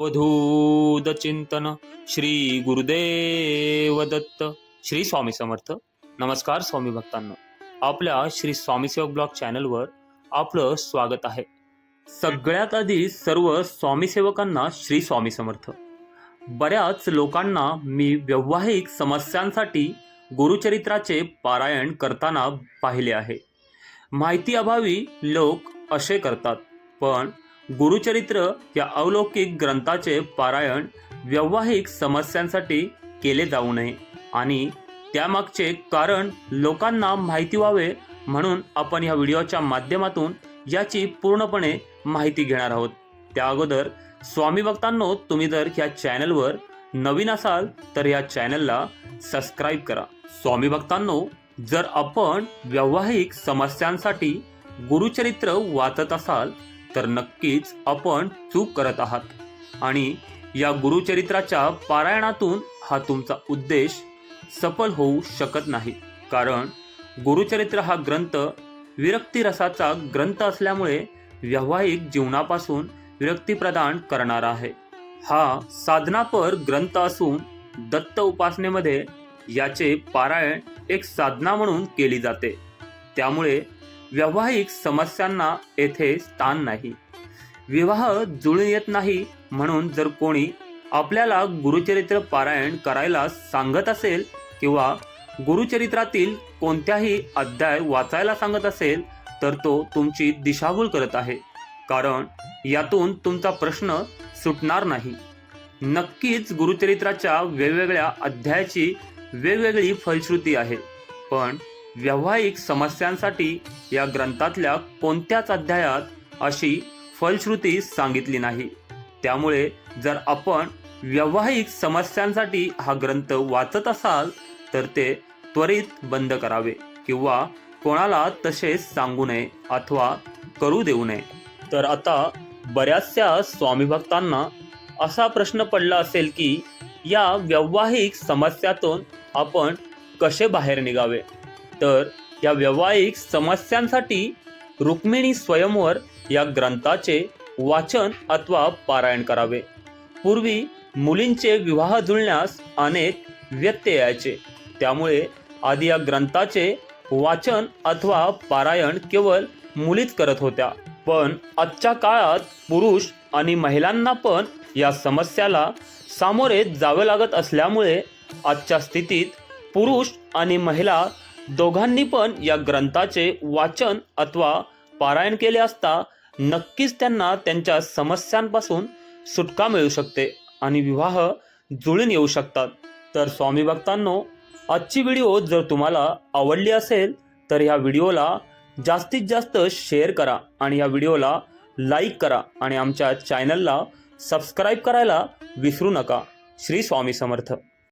अवधूत चिंतन श्री गुरुदेव दत्त श्री स्वामी समर्थ. नमस्कार स्वामी भक्तांना. आपल्या श्री स्वामी सेवक ब्लॉग चॅनलवर आपलं स्वागत आहे. सगळ्यात आधी सर्व स्वामी सेवकांना श्री स्वामी समर्थ. बऱ्याच लोकांना मी व्यावहारिक समस्यांसाठी गुरुचरित्राचे पारायण करताना पाहिले आहे. माहिती अभावी लोक असे करतात पण गुरुचरित्र या अलौकिक ग्रंथाचे पारायण वैवाहिक समस्यांसाठी केले जाऊ नये आणि त्यामागचे कारण लोकांना माहिती व्हावे म्हणून आपण या व्हिडिओच्या माध्यमातून याची पूर्णपणे माहिती घेणार आहोत. त्या अगोदर स्वामी भक्तांनो तुम्ही जर ह्या चॅनलवर नवीन असाल तर या चॅनलला सबस्क्राईब करा. स्वामी भक्तांनो जर आपण व्यावहारिक समस्यांसाठी गुरुचरित्र वाचत असाल तर नक्कीच आपण चूक करत आहात. आणि या गुरुचरित्राच्या पारायणातून हा तुमचा उद्देश सफल होऊ शकत नाही. कारण गुरुचरित्र हा ग्रंथ विरक्ती रसाचा ग्रंथ असल्यामुळे व्यावहारिक जीवनापासून विरक्ती प्रदान करणारा आहे. हा साधनापर ग्रंथ असून दत्त उपासनेमध्ये याचे पारायण एक साधना म्हणून केली जाते. त्यामुळे वैवाहिक समस्यांना येथे स्थान नाही. विवाह जुळून येत नाही म्हणून जर कोणी आपल्याला गुरुचरित्र पारायण करायला सांगत असेल किंवा गुरुचरित्रातील कोणत्याही अध्याय वाचायला सांगत असेल तर तो तुमची दिशाभूल करत आहे. कारण यातून तुमचा प्रश्न सुटणार नाही. नक्कीच गुरुचरित्राच्या वेगवेगळ्या अध्यायाची वेगवेगळी फलश्रुती आहे. पण व्यावहारिक समस्यांसाठी या ग्रंथातल्या कोणत्याच अध्यायात अशी फलश्रुती सांगितली नाही. त्यामुळे जर आपण व्यावहारिक समस्यांसाठी हा ग्रंथ वाचत असाल तर ते त्वरित बंद करावे किंवा कोणाला तसे सांगू नये अथवा करू देऊ नये. तर आता बऱ्याचशा स्वामी भक्तांना असा प्रश्न पडला असेल की या वैवाहिक समस्यातून आपण कसे बाहेर निघावे? तर या वैवाहिक समस्यांसाठी रुक्मिणी स्वयंवर या ग्रंथाचे वाचन अथवा पारायण करावे. पूर्वी मुलींचे विवाह जुळण्यास अनेक व्यत्यय यायचे. त्यामुळे आधी या ग्रंथाचे वाचन अथवा पारायण केवळ मुलीच करत होत्या. पण आजच्या काळात पुरुष आणि महिलांना पण या समस्याला सामोरे जावे लागत असल्यामुळे आजच्या स्थितीत पुरुष आणि महिला दोघांनी पण या ग्रंथाचे वाचन अथवा पारायण केले असता नक्कीच त्यांना त्यांच्या समस्यांपासून सुटका मिळू शकते आणि विवाह जुळून येऊ शकतात. तर स्वामी भक्तांनो आजची व्हिडिओ जर तुम्हाला आवडली असेल तर ह्या व्हिडिओला जास्तीत जास्त शेअर करा आणि या व्हिडिओला लाईक करा आणि आमच्या चॅनलला सबस्क्राईब करायला विसरू नका. श्री स्वामी समर्थ.